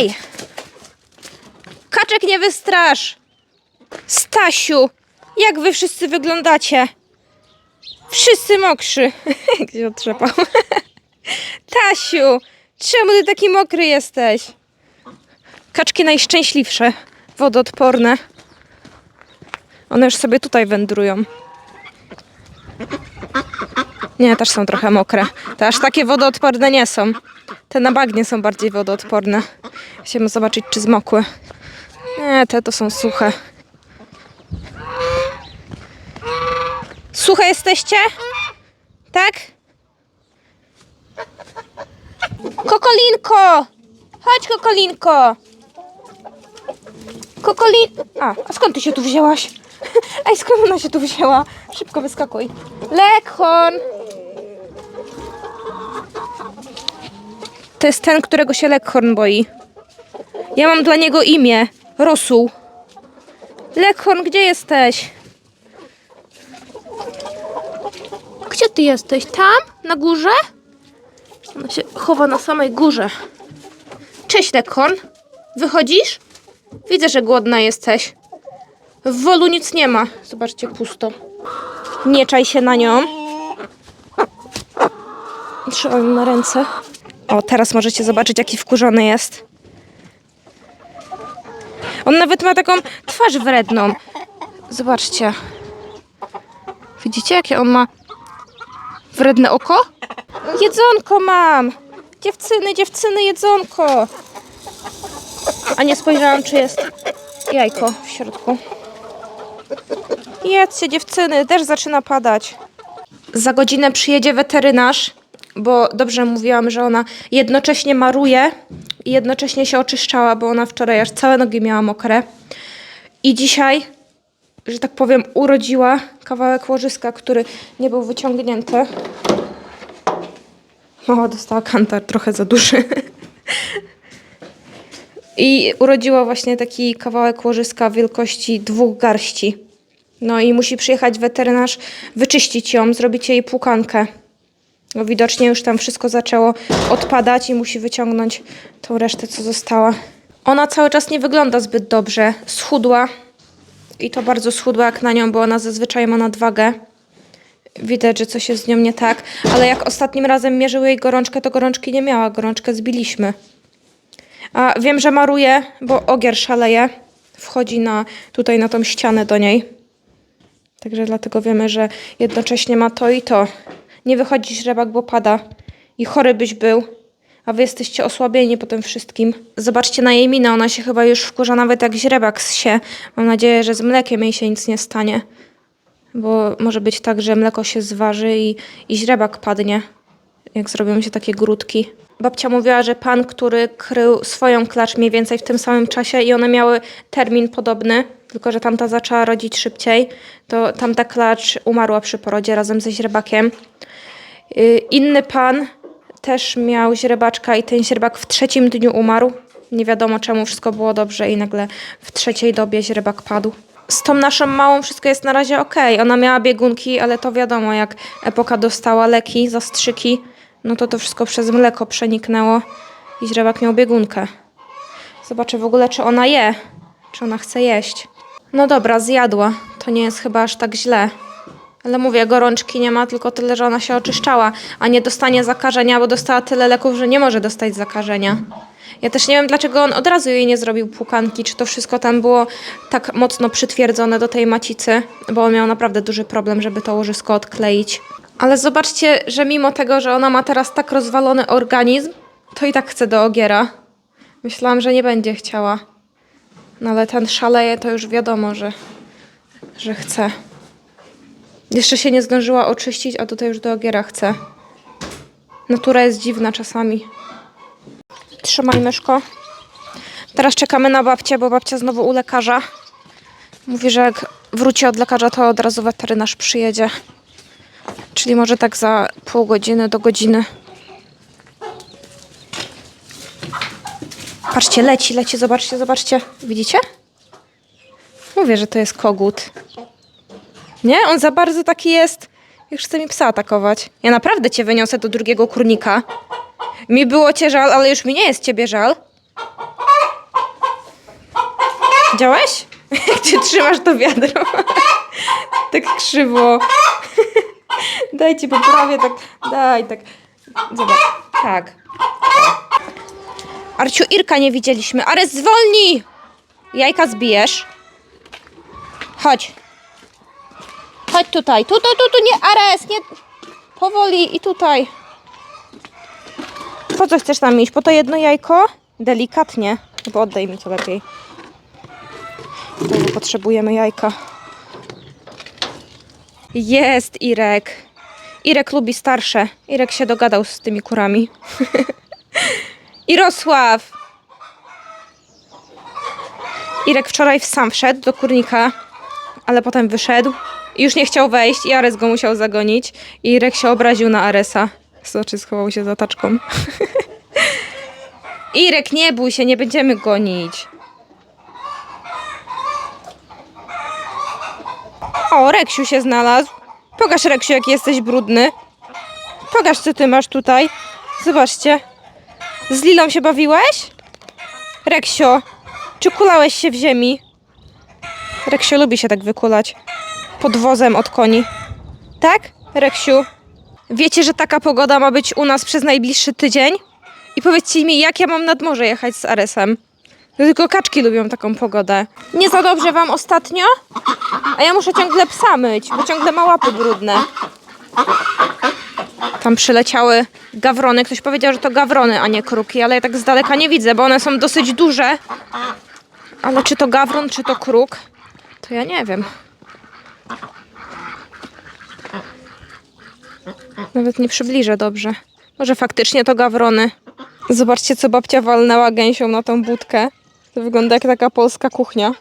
Ej! Kaczek nie wystrasz! Stasiu! Jak wy wszyscy wyglądacie? Wszyscy mokrzy. Się otrzepał. Tasiu! Czemu ty taki mokry jesteś? Kaczki najszczęśliwsze. Wodoodporne. One już sobie tutaj wędrują. Nie, też są trochę mokre. Te aż takie wodoodporne nie są. Te na bagnie są bardziej wodoodporne. Chciałbym zobaczyć, czy zmokły. Nie, te to są suche. Suche jesteście? Tak? Kokolinko! Chodź, Kokolinko! Kokolin... A, a skąd ty się tu wzięłaś? Ej, skąd ona się tu wzięła? Szybko wyskakuj. Lekhorn! To jest ten, którego się Lekhorn boi. Ja mam dla niego imię. Rosół. Lekhorn, gdzie jesteś? Gdzie ty jesteś? Tam? Na górze? Ona się chowa na samej górze. Cześć, Lekhorn. Wychodzisz? Widzę, że głodna jesteś. W wolu nic nie ma. Zobaczcie, pusto. Nie czaj się na nią. Trzymam na ręce. O, teraz możecie zobaczyć, jaki wkurzony jest. On nawet ma taką twarz wredną. Zobaczcie. Widzicie, jakie on ma wredne oko? Jedzonko mam! Dziewczyny, dziewczyny, jedzonko! A nie spojrzałam, czy jest jajko w środku. Jedzcie, dziewczyny, deszcz zaczyna padać. Za godzinę przyjedzie weterynarz, bo dobrze mówiłam, że ona jednocześnie maruje i jednocześnie się oczyszczała, bo ona wczoraj aż całe nogi miała mokre. I dzisiaj, że tak powiem, urodziła kawałek łożyska, który nie był wyciągnięty. Mała dostała kantar trochę za duży. I urodziła właśnie taki kawałek łożyska wielkości dwóch garści. No i musi przyjechać weterynarz, wyczyścić ją, zrobić jej płukankę. No widocznie już tam wszystko zaczęło odpadać i musi wyciągnąć tą resztę, co została. Ona cały czas nie wygląda zbyt dobrze. Schudła. I to bardzo schudła jak na nią, bo ona zazwyczaj ma nadwagę. Widać, że coś jest z nią nie tak. Ale jak ostatnim razem mierzyły jej gorączkę, to gorączki nie miała. Gorączkę zbiliśmy. A wiem, że maruje, bo ogier szaleje. Wchodzi na, tutaj na tą ścianę do niej. Także dlatego wiemy, że jednocześnie ma to i to. Nie wychodzi źrebak, bo pada. I chory byś był. A wy jesteście osłabieni po tym wszystkim. Zobaczcie na jej minę. Ona się chyba już wkurza nawet jak źrebak się. Mam nadzieję, że z mlekiem jej się nic nie stanie. Bo może być tak, że mleko się zważy i, i źrebak padnie. Jak zrobią się takie grudki. Babcia mówiła, że pan, który krył swoją klacz mniej więcej w tym samym czasie i one miały termin podobny, tylko że tamta zaczęła rodzić szybciej, to tamta klacz umarła przy porodzie razem ze źrebakiem. Yy, Inny pan też miał źrebaczka i ten źrebak w trzecim dniu umarł. Nie wiadomo czemu, wszystko było dobrze i nagle w trzeciej dobie źrebak padł. Z tą naszą małą wszystko jest na razie ok. Ona miała biegunki, ale to wiadomo, jak epoka dostała leki, zastrzyki, no to to wszystko przez mleko przeniknęło i źrebak miał biegunkę. Zobaczę w ogóle, czy ona je, czy ona chce jeść. No dobra, zjadła. To nie jest chyba aż tak źle. Ale mówię, gorączki nie ma, tylko tyle, że ona się oczyszczała, a nie dostanie zakażenia, bo dostała tyle leków, że nie może dostać zakażenia. Ja też nie wiem, dlaczego on od razu jej nie zrobił płukanki, czy to wszystko tam było tak mocno przytwierdzone do tej macicy, bo on miał naprawdę duży problem, żeby to łożysko odkleić. Ale zobaczcie, że mimo tego, że ona ma teraz tak rozwalony organizm, to i tak chce do ogiera. Myślałam, że nie będzie chciała. No ale ten szaleje, to już wiadomo, że, że chce. Jeszcze się nie zdążyła oczyścić, a tutaj już do ogiera chce. Natura jest dziwna czasami. Trzymaj myszko. Teraz czekamy na babcię, bo babcia znowu u lekarza. Mówi, że jak wróci od lekarza, to od razu weterynarz przyjedzie. Czyli może tak za pół godziny do godziny. Patrzcie, leci, leci, zobaczcie, zobaczcie. Widzicie? Mówię, że to jest kogut. Nie? On za bardzo taki jest. Już chce mi psa atakować. Ja naprawdę cię wyniosę do drugiego kurnika. Mi było cię żal, ale już mi nie jest ciebie żal. Widziałeś? Ty trzymasz to wiadro? tak krzywo. Daj ci poprawię, tak. Daj, tak. Zobacz. Tak. Arciu, Irka nie widzieliśmy. Ares, zwolnij! Jajka zbijesz. Chodź. Chodź tutaj. Tu, tu, tu, tu, nie, Ares, nie. Powoli i tutaj. Po co chcesz tam iść? Po to jedno jajko? Delikatnie. Bo oddaj mi to lepiej. Bo potrzebujemy jajka. Jest Irek. Irek lubi starsze. Irek się dogadał z tymi kurami. Irosław! Irek wczoraj sam wszedł do kurnika, ale potem wyszedł i już nie chciał wejść i Ares go musiał zagonić. I Irek się obraził na Aresa. Znaczy schował się za taczką. Irek, nie bój się, nie będziemy gonić. O, Reksiu się znalazł. Pokaż, Reksiu, jaki jesteś brudny. Pokaż, co ty masz tutaj. Zobaczcie. Z Lilą się bawiłeś? Reksio, czy kulałeś się w ziemi? Reksio lubi się tak wykulać. Pod wozem od koni. Tak, Reksiu? Wiecie, że taka pogoda ma być u nas przez najbliższy tydzień? I powiedzcie mi, jak ja mam nad morze jechać z Aresem? Tylko kaczki lubią taką pogodę. Nie za dobrze wam ostatnio? A ja muszę ciągle psa myć, bo ciągle ma łapy brudne. Tam przyleciały gawrony. Ktoś powiedział, że to gawrony, a nie kruki, ale ja tak z daleka nie widzę, bo one są dosyć duże. Ale czy to gawron, czy to kruk, to ja nie wiem. Nawet nie przybliżę dobrze. Może faktycznie to gawrony. Zobaczcie, co babcia walnęła gęsią na tą budkę. To wygląda jak taka polska kuchnia.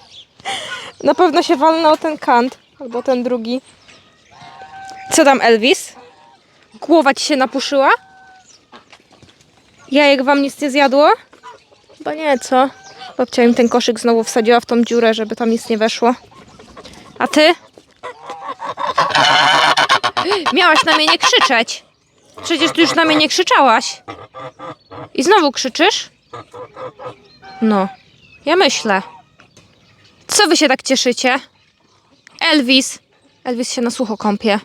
na pewno się walnął ten kant, albo ten drugi. Co tam, Elvis? Głowa ci się napuszyła? Jajek wam nic nie zjadło? Chyba nie, co? Babcia im ten koszyk znowu wsadziła w tą dziurę, żeby tam nic nie weszło. A ty? Miałaś na mnie nie krzyczeć. Przecież ty już na mnie nie krzyczałaś. I znowu krzyczysz? No, ja myślę. Co wy się tak cieszycie? Elvis. Elvis się na sucho kąpie.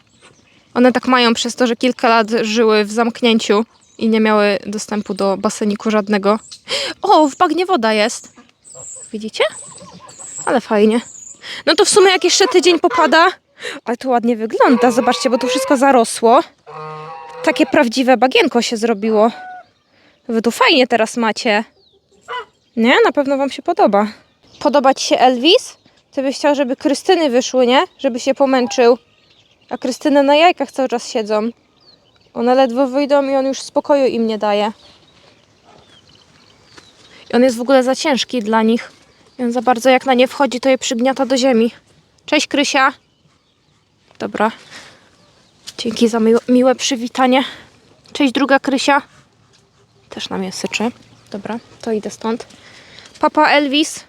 One tak mają przez to, że kilka lat żyły w zamknięciu i nie miały dostępu do baseniku żadnego. O, w bagnie woda jest. Widzicie? Ale fajnie. No to w sumie jak jeszcze tydzień popada, ale to ładnie wygląda. Zobaczcie, bo tu wszystko zarosło. Takie prawdziwe bagienko się zrobiło. Wy tu fajnie teraz macie. Nie? Na pewno wam się podoba. Podoba ci się Elvis? Ty byś chciał, żeby Krystyny wyszły, nie? Żeby się pomęczył. A Krystyny na jajkach cały czas siedzą. One ledwo wyjdą i on już spokoju im nie daje. I on jest w ogóle za ciężki dla nich. I on za bardzo jak na nie wchodzi, to je przygniata do ziemi. Cześć Krysia. Dobra. Dzięki za miłe, miłe przywitanie. Cześć druga Krysia. Też na mnie syczy. Dobra, to idę stąd. Papa Elvis.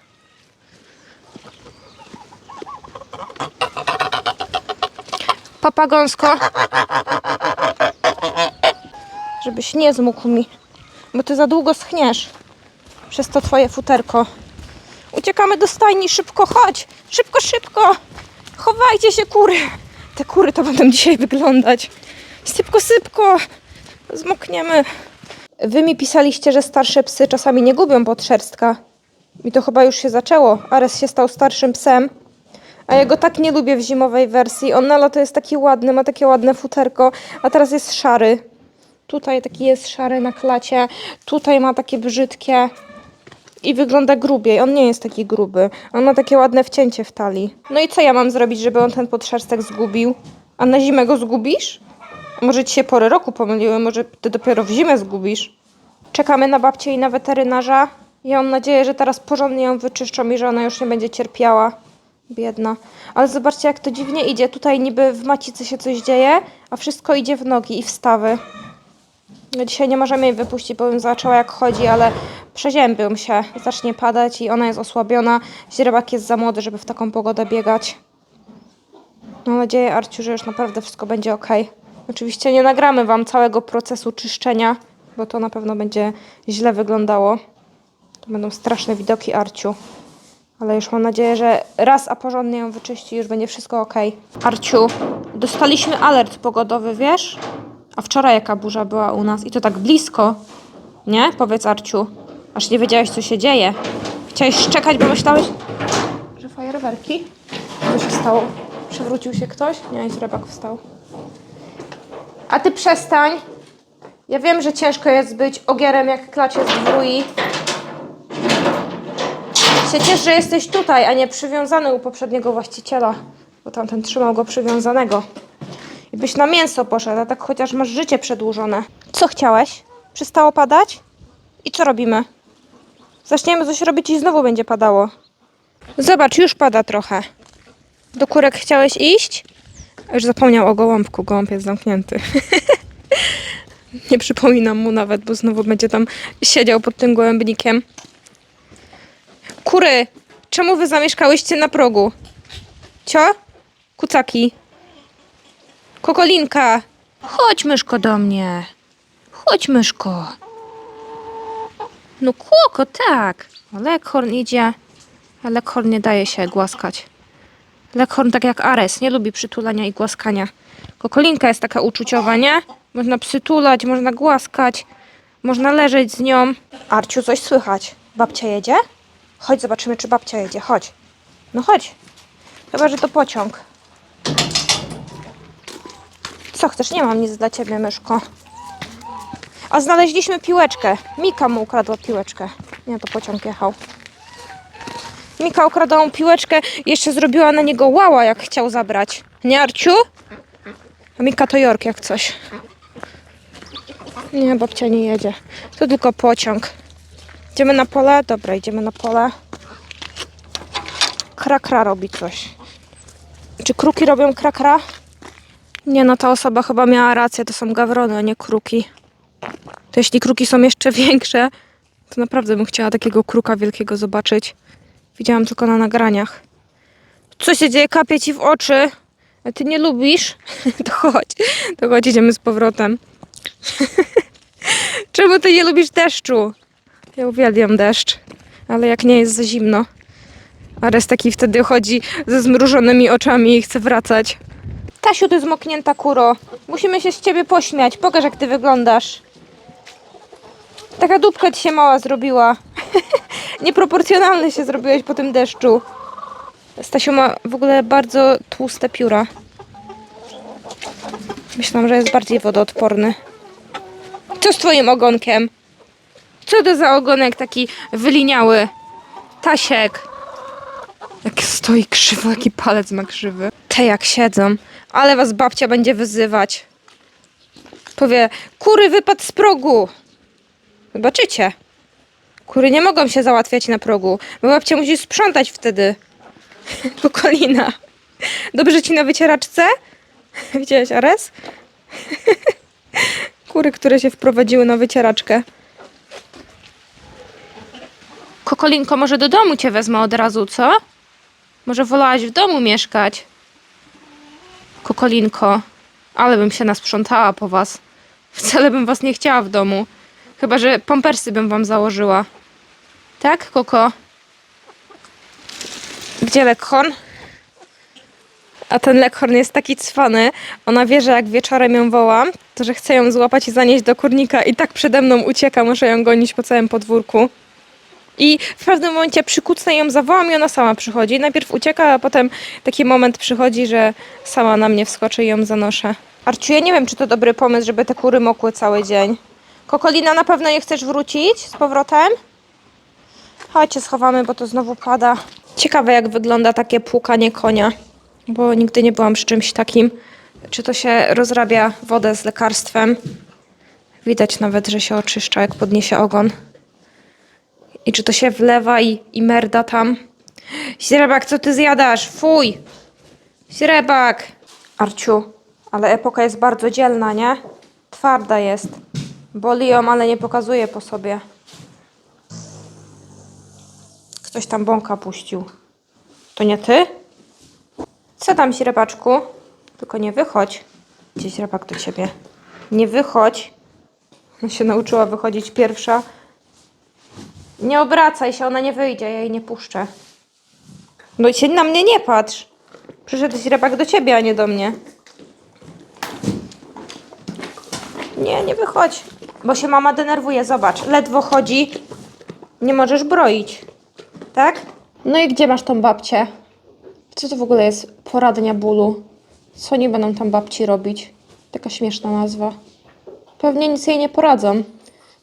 Papa Gąsko. Żebyś nie zmógł mi, bo ty za długo schniesz przez to twoje futerko. Uciekamy do stajni, szybko, chodź! Szybko, szybko! Chowajcie się, kury! Te kury to będą dzisiaj wyglądać. Sypko, sypko! Zmokniemy. Wy mi pisaliście, że starsze psy czasami nie gubią podszerstka. I to chyba już się zaczęło. Ares się stał starszym psem. A ja go tak nie lubię w zimowej wersji. On na lato jest taki ładny, ma takie ładne futerko, a teraz jest szary. Tutaj taki jest szary na klacie, tutaj ma takie brzydkie i wygląda grubiej. On nie jest taki gruby. On ma takie ładne wcięcie w talii. No i co ja mam zrobić, żeby on ten podszerstek zgubił? A na zimę go zgubisz? Może ci się pory roku pomyliły, może ty dopiero w zimę zgubisz. Czekamy na babcię i na weterynarza. Ja mam nadzieję, że teraz porządnie ją wyczyszczą i że ona już nie będzie cierpiała. Biedna. Ale zobaczcie, jak to dziwnie idzie. Tutaj niby w macicy się coś dzieje, a wszystko idzie w nogi i w stawy. No dzisiaj nie możemy jej wypuścić, bo bym zobaczyła jak chodzi, ale przeziębią się. Zacznie padać i ona jest osłabiona. Źrebak jest za młody, żeby w taką pogodę biegać. Mam nadzieję, Arciu, że już naprawdę wszystko będzie ok. Oczywiście nie nagramy Wam całego procesu czyszczenia, bo to na pewno będzie źle wyglądało. To będą straszne widoki, Arciu. Ale już mam nadzieję, że raz a porządnie ją wyczyści, już będzie wszystko ok. Arciu, dostaliśmy alert pogodowy, wiesz? A wczoraj jaka burza była u nas i to tak blisko. Nie? Powiedz Arciu. Aż nie wiedziałeś, co się dzieje. Chciałeś szczekać, bo myślałeś, że fajerwerki? Co się stało? Przewrócił się ktoś? Nie, jest rybak wstał. A ty przestań. Ja wiem, że ciężko jest być ogierem jak klacie z dwój. Się ciesz, że jesteś tutaj, a nie przywiązany u poprzedniego właściciela. Bo tamten trzymał go przywiązanego. I byś na mięso poszedł, a tak chociaż masz życie przedłużone. Co chciałeś? Przestało padać? I co robimy? Zaczniemy coś robić i znowu będzie padało. Zobacz, już pada trochę. Do kurek chciałeś iść? Już zapomniał o gołąbku. Gołąb jest zamknięty. Nie przypominam mu nawet, bo znowu będzie tam siedział pod tym gołębnikiem. Kury, czemu wy zamieszkałyście na progu? Cio? Kucaki. Kokolinka. Chodź, myszko, do mnie. Chodź, myszko. No kłoko, tak. O, Leghorn idzie. A Leghorn nie daje się głaskać. Leghorn tak jak Ares, nie lubi przytulania i głaskania. Kokolinka jest taka uczuciowa, nie? Można przytulać, można głaskać, można leżeć z nią. Arciu, coś słychać. Babcia jedzie? Chodź, zobaczymy, czy babcia jedzie. Chodź. No chodź. Chyba, że to pociąg. Co chcesz? Nie mam nic dla ciebie, myszko. A znaleźliśmy piłeczkę. Mika mu ukradła piłeczkę. Nie, to pociąg jechał. Mika ukradła mu piłeczkę jeszcze zrobiła na niego łała, jak chciał zabrać. Nie, Arciu? A Mika to Jork, jak coś. Nie, babcia nie jedzie. To tylko pociąg. Idziemy na pole? Dobra, idziemy na pole. Krakra robi coś. Czy kruki robią krakra? Nie, no ta osoba chyba miała rację. To są gawrony, a nie kruki. To jeśli kruki są jeszcze większe, to naprawdę bym chciała takiego kruka wielkiego zobaczyć. Widziałam tylko na nagraniach. Co się dzieje? Kapie ci w oczy. A ty nie lubisz? To chodź. To chodź, idziemy z powrotem. Czemu ty nie lubisz deszczu? Ja uwielbiam deszcz, ale jak nie jest za zimno. Ares taki wtedy chodzi ze zmrużonymi oczami i chce wracać. Tasiu, ty zmoknięta kuro. Musimy się z ciebie pośmiać. Pokaż, jak ty wyglądasz. Taka dupka ci się mała zrobiła. Nieproporcjonalny się zrobiłeś po tym deszczu. Stasiu ma w ogóle bardzo tłuste pióra. Myślałam, że jest bardziej wodoodporny. Co z twoim ogonkiem? To za ogonek taki wyliniały? Tasiek. Jak stoi krzywo, jaki palec ma krzywy. Te jak siedzą. Ale was babcia będzie wyzywać. Powie, kury wypadł z progu. Zobaczycie. Kury nie mogą się załatwiać na progu, bo babcia musi sprzątać wtedy. Pokolina. Dobrze ci na wycieraczce? Widziałeś Ares? Kury, które się wprowadziły na wycieraczkę. Kokolinko, może do domu cię wezmę od razu, co? Może wolałaś w domu mieszkać? Kokolinko, ale bym się nasprzątała po was. Wcale bym was nie chciała w domu. Chyba, że pampersy bym wam założyła. Tak, Koko? Gdzie Lekhorn? A ten Lekhorn jest taki cwany. Ona wie, że jak wieczorem ją wołam, to że chcę ją złapać i zanieść do kurnika i tak przede mną ucieka. Muszę ją gonić po całym podwórku. I w pewnym momencie przykucnę ją, zawołam i ona sama przychodzi. Najpierw ucieka, a potem taki moment przychodzi, że sama na mnie wskoczy i ją zanoszę. Arciu, ja nie wiem, czy to dobry pomysł, żeby te kury mokły cały dzień. Kokolina, na pewno nie chcesz wrócić z powrotem? Chodźcie, schowamy, bo to znowu pada. Ciekawe, jak wygląda takie płukanie konia, bo nigdy nie byłam przy czymś takim. Czy to się rozrabia wodę z lekarstwem? Widać nawet, że się oczyszcza, jak podniesie ogon. I czy to się wlewa i, i merda tam? Źrebak, co ty zjadasz? Fuj! Źrebak! Arciu, ale epoka jest bardzo dzielna, nie? Twarda jest. Boli ją, ale nie pokazuje po sobie. Ktoś tam bąka puścił. To nie ty? Co tam, źrebaczku? Tylko nie wychodź. Gdzie źrebak do ciebie? Nie wychodź. Się nauczyła wychodzić pierwsza. Nie obracaj się, ona nie wyjdzie, ja jej nie puszczę. No i się na mnie nie patrz. Przyszedł rybak do ciebie, a nie do mnie. Nie, nie wychodź. Bo się mama denerwuje, zobacz. Ledwo chodzi. Nie możesz broić. Tak? No i gdzie masz tą babcię? Co to w ogóle jest poradnia bólu? Co nie będą tam babci robić? Taka śmieszna nazwa. Pewnie nic jej nie poradzą.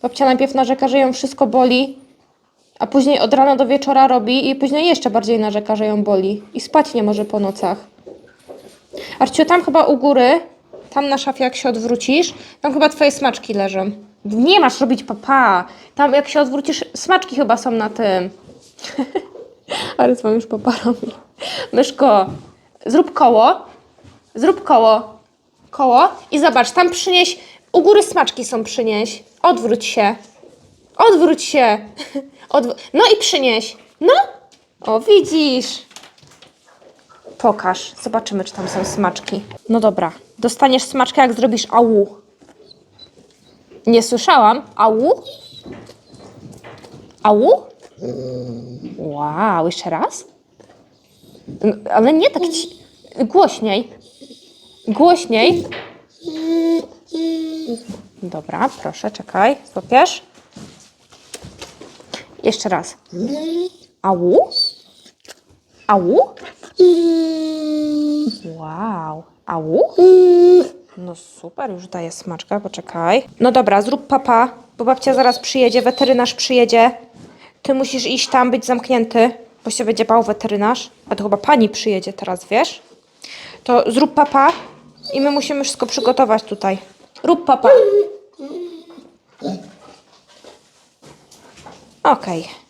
Babcia najpierw narzeka, że ją wszystko boli, a później od rana do wieczora robi i później jeszcze bardziej narzeka, że ją boli. I spać nie może po nocach. Arciu, tam chyba u góry, tam na szafie jak się odwrócisz, tam chyba twoje smaczki leżą. Nie masz robić papa. Tam jak się odwrócisz, smaczki chyba są na tym. Ale mam już papa robi. Myszko, zrób koło. Zrób koło. Koło i zobacz, tam przynieś, u góry smaczki są przynieś. Odwróć się. Odwróć się. Odw- no i przynieś. No. O, widzisz. Pokaż. Zobaczymy, czy tam są smaczki. No dobra. Dostaniesz smaczkę, jak zrobisz au. Nie słyszałam. Au? Au? Wow, jeszcze raz? No, ale nie tak ci... Głośniej. Głośniej. Dobra, proszę, czekaj. Złapiesz? Jeszcze raz. Au? Au? Wow. Au? No super, już daję smaczkę, poczekaj. No dobra, zrób papa, bo babcia zaraz przyjedzie, weterynarz przyjedzie. Ty musisz iść tam, być zamknięty, bo się będzie bał weterynarz. A to chyba pani przyjedzie teraz, wiesz? To zrób papa i my musimy wszystko przygotować tutaj. Rób papa. Okej. Okay.